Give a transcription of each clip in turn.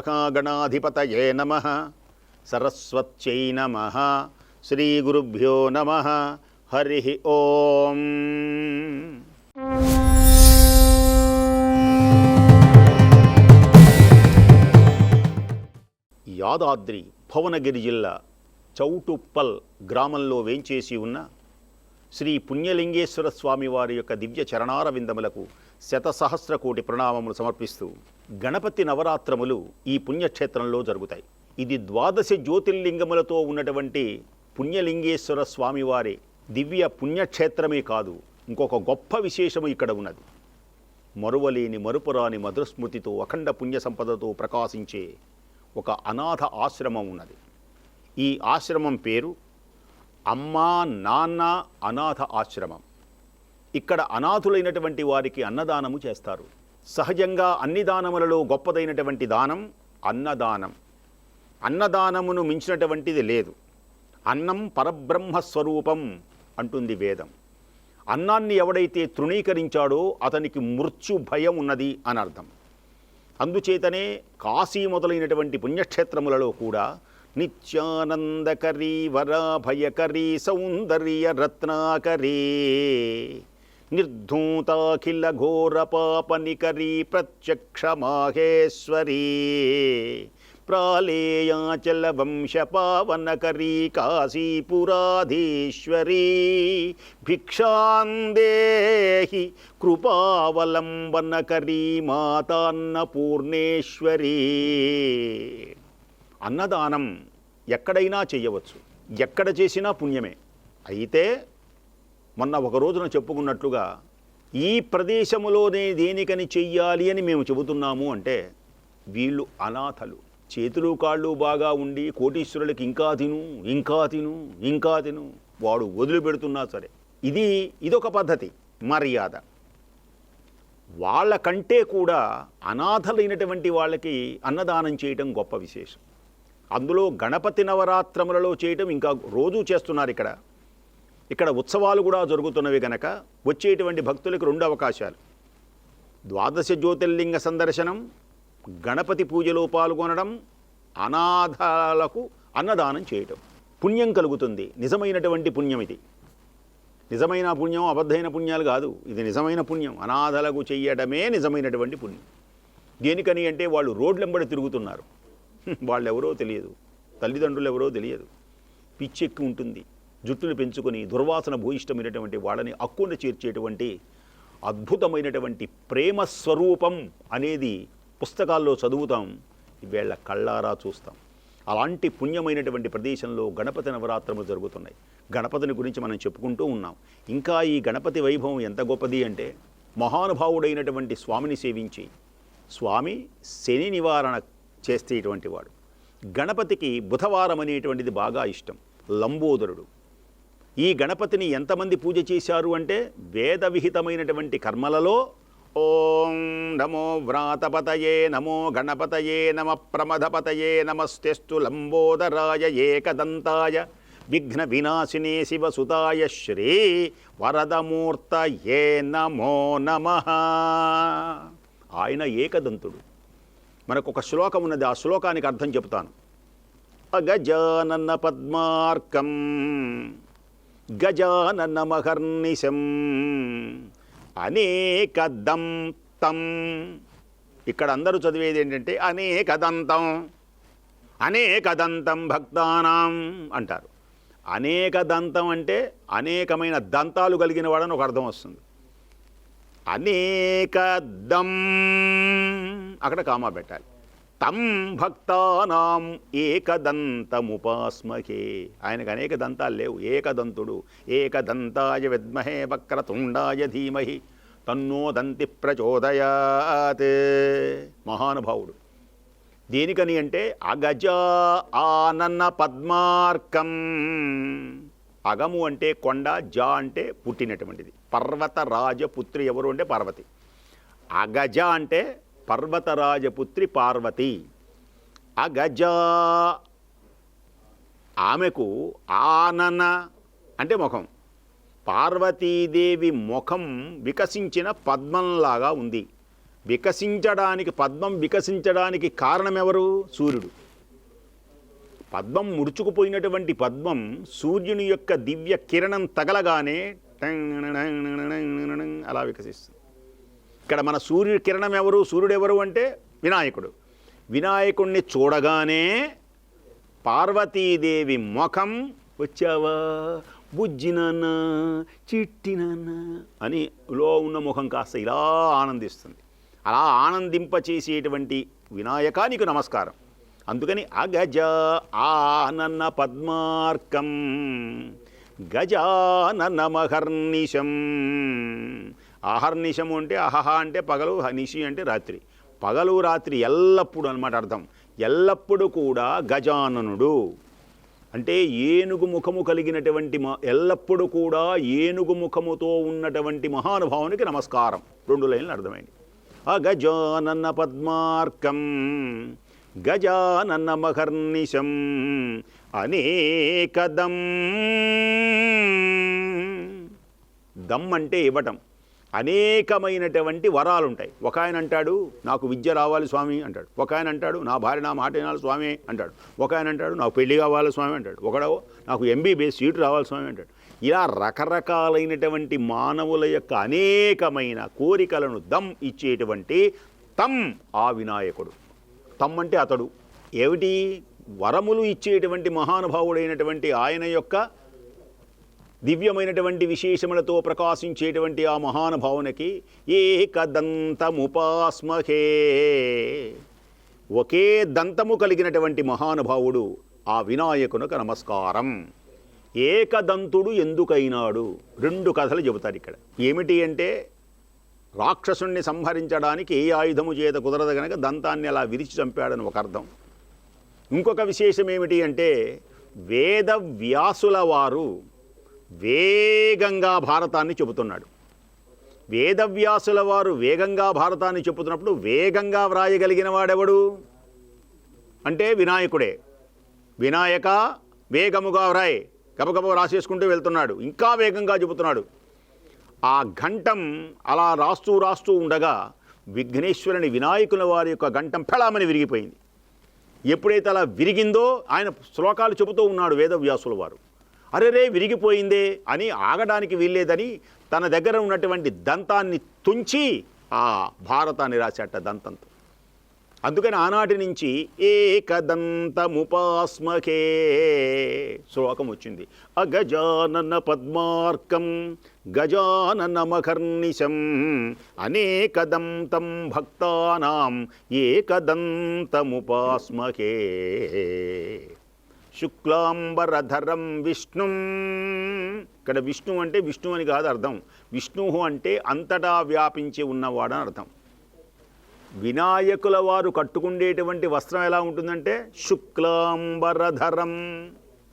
శ్రీమహాగణాధిపతయే నమ. సరస్వత్యై నమ. శ్రీగురుభ్యో నమ. హరి ఓం. యాదాద్రి భువనగిరి జిల్లా చౌటుప్పల్ గ్రామంలో వేంచేసి ఉన్న శ్రీ పుణ్యలింగేశ్వర స్వామి వారి యొక్క దివ్య చరణార విందములకు శతసహస్ర కోటి ప్రణామములు సమర్పిస్తూ గణపతి నవరాత్రములు ఈ పుణ్యక్షేత్రంలో జరుగుతాయి. ఇది ద్వాదశ జ్యోతిర్లింగములతో ఉన్నటువంటి పుణ్యలింగేశ్వర స్వామివారి దివ్య పుణ్యక్షేత్రమే కాదు ఇంకొక గొప్ప విశేషము ఇక్కడ ఉన్నది. మరువలేని మరుపురాని మధుస్మృతితో అఖండ పుణ్య సంపదతో ప్రకాశించే ఒక అనాథ ఆశ్రమం ఉన్నది. ఈ ఆశ్రమం పేరు అమ్మా నాన్న అనాథ ఆశ్రమం. ఇక్కడ అనాథులైనటువంటి వారికి అన్నదానము చేస్తారు. సహజంగా అన్ని దానములలో గొప్పదైనటువంటి దానం అన్నదానం. అన్నదానమును మించినటువంటిది లేదు. అన్నం పరబ్రహ్మస్వరూపం అంటుంది వేదం. అన్నాన్ని ఎవడైతే తృణీకరించాడో అతనికి మృత్యు భయం ఉన్నది అని అర్థం. అందుచేతనే కాశీ మొదలైనటువంటి పుణ్యక్షేత్రములలో కూడా నిత్యానందకరీ వరాభయకరీ సౌందర్య రత్నాకరీ నిర్ధూతాఖిల ఘోర పాపనికరీ ప్రత్యక్ష మాహేశ్వరీ ప్రాళేయాచల వంశ పావనకరీ కాశీపురాధీశ్వరీ భిక్షాందేహి కృపావలంబనకరీ మాతాన్నపూర్ణేశ్వరీ అన్నదానం ఎక్కడైనా చేయవచ్చు. ఎక్కడ చేసినా పుణ్యమే. అయితే మొన్న ఒక రోజున చెప్పుకున్నట్లుగా ఈ ప్రదేశములోనే దేనికని చెయ్యాలి అని మేము చెబుతున్నాము అంటే వీళ్ళు అనాథలు. చేతులు కాళ్ళు బాగా ఉండి కోటీశ్వరులకి ఇంకా తిను ఇంకా తిను ఇంకా తిను. వాడు వదిలిపెడుతున్నా సరే. ఇది ఇదొక పద్ధతి మర్యాద. వాళ్ళకంటే కూడా అనాథలైనటువంటి వాళ్ళకి అన్నదానం చేయటం గొప్ప విశేషం. అందులో గణపతి నవరాత్రములలో చేయటం ఇంకా రోజూ చేస్తున్నారు ఇక్కడ. ఇక్కడ ఉత్సవాలు కూడా జరుగుతున్నవి గనక వచ్చేటువంటి భక్తులకు రెండు అవకాశాలు. ద్వాదశ జ్యోతిర్లింగ సందర్శనం గణపతి పూజలో పాల్గొనడం అనాథాలకు అన్నదానం చేయటం. పుణ్యం కలుగుతుంది. నిజమైనటువంటి పుణ్యం ఇది. నిజమైన పుణ్యం అబద్ధమైన పుణ్యాలు కాదు. ఇది నిజమైన పుణ్యం. అనాథలకు చెయ్యడమే నిజమైనటువంటి పుణ్యం. దేనికని అంటే వాళ్ళు రోడ్లెంబడి తిరుగుతున్నారు. వాళ్ళెవరో తెలియదు. తల్లిదండ్రులు ఎవరో తెలియదు. పిచ్చెక్కి ఉంటుంది. జుట్టును పెంచుకొని దుర్వాసన భూయిష్టమైనటువంటి వాళ్ళని అక్కున చేర్చేటువంటి అద్భుతమైనటువంటి ప్రేమ స్వరూపం అనేది పుస్తకాల్లో చదువుతాం. వీళ్ళ కళ్ళారా చూస్తాం. అలాంటి పుణ్యమైనటువంటి ప్రదేశంలో గణపతి నవరాత్రములు జరుగుతున్నాయి. గణపతిని గురించి మనం చెప్పుకుంటూ ఉన్నాం. ఇంకా ఈ గణపతి వైభవం ఎంత గొప్పది అంటే మహానుభావుడైనటువంటి స్వామిని సేవించి స్వామి శని నివారణ చేసేటువంటి వాడు గణపతికి బుధవారం అనేటువంటిది బాగా ఇష్టం. లంబోదరుడు. ఈ గణపతిని ఎంతమంది పూజ చేశారు అంటే వేద విహితమైనటువంటి కర్మలలో ఓం నమో వ్రాతపతయే నమో గణపతయే నమ ప్రమదపతయే నమస్తెస్తు లంబోదరాయ ఏకదంతాయ విఘ్న వినాశినే శివసుతాయ శ్రీ వరదమూర్తయే నమో నమ. ఆయన ఏకదంతుడు. మనకు ఒక శ్లోకం ఉన్నది ఆ శ్లోకానికి అర్థం చెబుతాను. అగజానన పద్మార్కం. గజాననమహర్నిశం. అనేక అనేకదం తం ఇక్కడ అందరూ చదివేది ఏంటంటే అనేకదంతం. అనేకదంతం భక్తానాం అంటారు. అనేకదంతం అంటే అనేకమైన దంతాలు కలిగిన వాడని ఒక అర్థం వస్తుంది. అనేకదం. అక్కడ కామా పెట్టాలి. తం భక్తానాం ఏకదంతముపాస్మహే. ఆయనకు అనేక దంతాలు లేవు. ఏకదంతుడు ఏకదంతాయ విద్మహే వక్రతుండాయ ధీమహి. తన్నో దంతి ప్రచోదయాత్. మహానుభావుడు. దేనికని అంటే అగజ ఆనన్న పద్మార్కం. అగము అంటే కొండ జా అంటే పుట్టినటువంటిది. పర్వత రాజపుత్రి ఎవరు అంటే పార్వతి. అగజ అంటే పర్వతరాజపుత్రి పార్వతి. అగజ. ఆమెకు ఆనన అంటే ముఖం. పార్వతీదేవి ముఖం వికసించిన పద్మంలాగా ఉంది. వికసించడానికి పద్మం వికసించడానికి కారణం ఎవరు సూర్యుడు. పద్మం ముడుచుకుపోయినటువంటి పద్మం సూర్యుని యొక్క దివ్య కిరణం తగలగానే అలా వికసిస్తుంది. ఇక్కడ మన సూర్యుడి కిరణం ఎవరు? సూర్యుడు ఎవరు అంటే వినాయకుడు. వినాయకుడిని చూడగానే పార్వతీదేవి ముఖం వచ్చావా? బుజ్జి నాన్న అని లో ఉన్న ముఖం కాస్త ఇలా ఆనందిస్తుంది. అలా ఆనందింపచేసేటువంటి వినాయక నీకు నమస్కారం. అందుకని అగజ ఆనన్న పద్మార్కం గజానన ఆహర్నిశము అంటే అహహ అంటే పగలు నిశి అంటే రాత్రి. పగలు రాత్రి ఎల్లప్పుడూ అనమాట అర్థం. ఎల్లప్పుడూ కూడా గజాననుడు. అంటే ఏనుగు ముఖము కలిగినటువంటి మ ఎల్లప్పుడూ కూడా ఏనుగు ముఖముతో ఉన్నటువంటి మహానుభావునికి నమస్కారం. రెండు లైన్లు అర్థమైంది. అగజానన్న పద్మార్కం గజానన్న మహర్నిశం అనేకదం. దమ్ అంటే ఇవ్వటం. అనేకమైనటువంటి వరాలు ఉంటాయి ఒక ఆయన అంటాడు నాకు విద్య రావాలి స్వామి అంటాడు. ఒక ఆయన అంటాడు నా భార్య నా మాట వినాలి స్వామి అంటాడు. ఒక ఆయన అంటాడు నాకు పెళ్ళి కావాలి స్వామి అంటాడు. ఒకడో నాకు ఎంబీబీఎస్ సీటు రావాలి స్వామి అంటాడు. ఇలా రకరకాలైనటువంటి మానవుల యొక్క అనేకమైన కోరికలను దమ్ ఇచ్చేటువంటి తమ్ ఆ వినాయకుడు. తమ్ అంటే అతడు. ఏమిటి? వరములు ఇచ్చేటువంటి మహానుభావుడైనటువంటి ఆయన యొక్క దివ్యమైనటువంటి విశేషములతో ప్రకాశించేటువంటి ఆ మహానుభావునికి ఏకదంతముపాస్మహే. ఒకే దంతము కలిగినటువంటి మహానుభావుడు ఆ వినాయకునకు నమస్కారం. ఏకదంతుడు ఎందుకైనాడు? రెండు కథలు చెబుతారు ఇక్కడ. ఏమిటి అంటే రాక్షసుణ్ణి సంహరించడానికి ఏ ఆయుధము చేత కుదరదు కనుక దంతాన్ని అలా విరిచి చంపాడని ఒక అర్థం. ఇంకొక విశేషం ఏమిటి అంటే వేదవ్యాసుల వారు వేగంగా భారతాన్ని చెబుతున్నాడు. వేదవ్యాసుల వారు వేగంగా భారతాన్ని చెబుతున్నప్పుడు వేగంగా వ్రాయగలిగిన వాడెవడు? అంటే వినాయకుడే. వినాయక వేగముగా వ్రాయ్. గబగబ రాసేసుకుంటూ వెళ్తున్నాడు. ఇంకా వేగంగా చెబుతున్నాడు. ఆ ఘంటం అలా రాస్తూ రాస్తూ ఉండగా విఘ్నేశ్వరుని వినాయకుల వారి యొక్క ఘంటం ఫెళామని విరిగిపోయింది. ఎప్పుడైతే అలా విరిగిందో ఆయన శ్లోకాలు చెబుతూ ఉన్నాడు వేదవ్యాసుల వారు అరే రే విరిగిపోయిందే అని ఆగడానికి వీల్లేదని తన దగ్గర ఉన్నటువంటి దంతాన్ని తుంచి ఆ భారతాన్ని రాసేట దంతంతో. అందుకని ఆనాటి నుంచి ఏకదంతముపాస్మకే శ్లోకం వచ్చింది అగజానన పద్మార్కం గజానన మకర్నిశం అనేకదంతం భక్తానాం ఏకదంతముపాస్మకే శుక్లాంబరధరం విష్ణుం. ఇక్కడ విష్ణు అంటే విష్ణు అని కాదు అర్థం. విష్ణు అంటే అంతటా వ్యాపించి ఉన్నవాడు అని అర్థం. వినాయకుల వారు కట్టుకుండేటువంటి వస్త్రం ఎలా ఉంటుందంటే శుక్లాంబరధరం.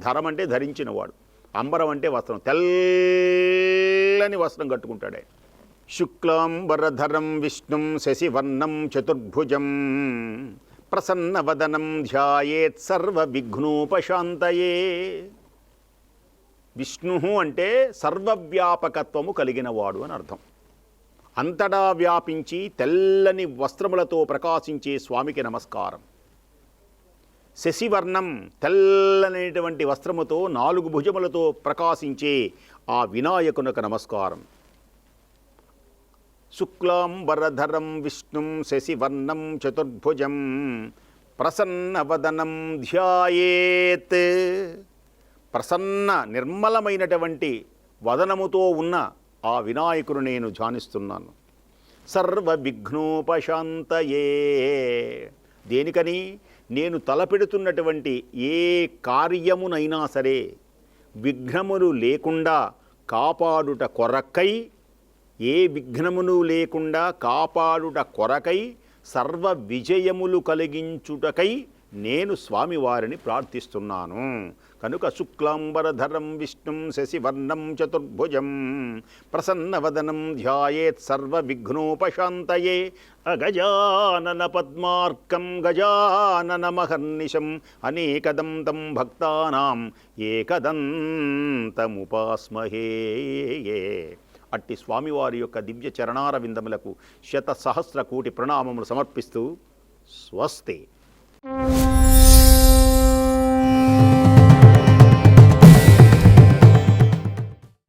ధరం అంటే ధరించినవాడు. అంబరం అంటే వస్త్రం. తెల్లని వస్త్రం కట్టుకుంటాడు ఆయన. శుక్లాంబరధరం విష్ణుం శశివర్ణం చతుర్భుజం. ప్రసన్నవదనం ధ్యాయేత్ సర్వ విఘ్నోపశాంతయే విష్ణు అంటే సర్వవ్యాపకత్వము కలిగినవాడు అని అర్థం. అంతటా వ్యాపించి తెల్లని వస్త్రములతో ప్రకాశించే స్వామికి నమస్కారం. శశివర్ణం తెల్లనేటువంటి వస్త్రముతో నాలుగు భుజములతో ప్రకాశించే ఆ వినాయకునకు నమస్కారం. శుక్లాంబరధరం విష్ణుం శశివర్ణం చతుర్భుజం ప్రసన్నవదనం ధ్యాయేత్. ప్రసన్న నిర్మలమైనటువంటి వదనముతో ఉన్న ఆ వినాయకుడు నేను ధ్యానిస్తున్నాను. సర్వ విఘ్నోపశాంతయే దేనికని? నేను తలపెడుతున్నటువంటి ఏ కార్యమునైనా సరే విఘ్నములు లేకుండా కాపాడుట కొరక్కై ఏ విఘ్నమును లేకుండా కాపాడుట కొరకై సర్వ విజయములు కలిగించుటకై నేను స్వామివారిని ప్రార్థిస్తున్నాను. కనుక శుక్లాంబరధరం విష్ణుం శశివర్ణం చతుర్భుజం ప్రసన్నవదనం ధ్యాయేత్ సర్వ విఘ్నోపశాంతయే. అగజానన పద్మార్కం గజానన మహర్నిశం అనేకదం తం భక్తానాం ఏకదంతముపాస్మహే అట్టి స్వామివారి యొక్క దివ్య చరణార విందములకు శత సహస్ర కోటి ప్రణామములు సమర్పిస్తూ స్వస్తి.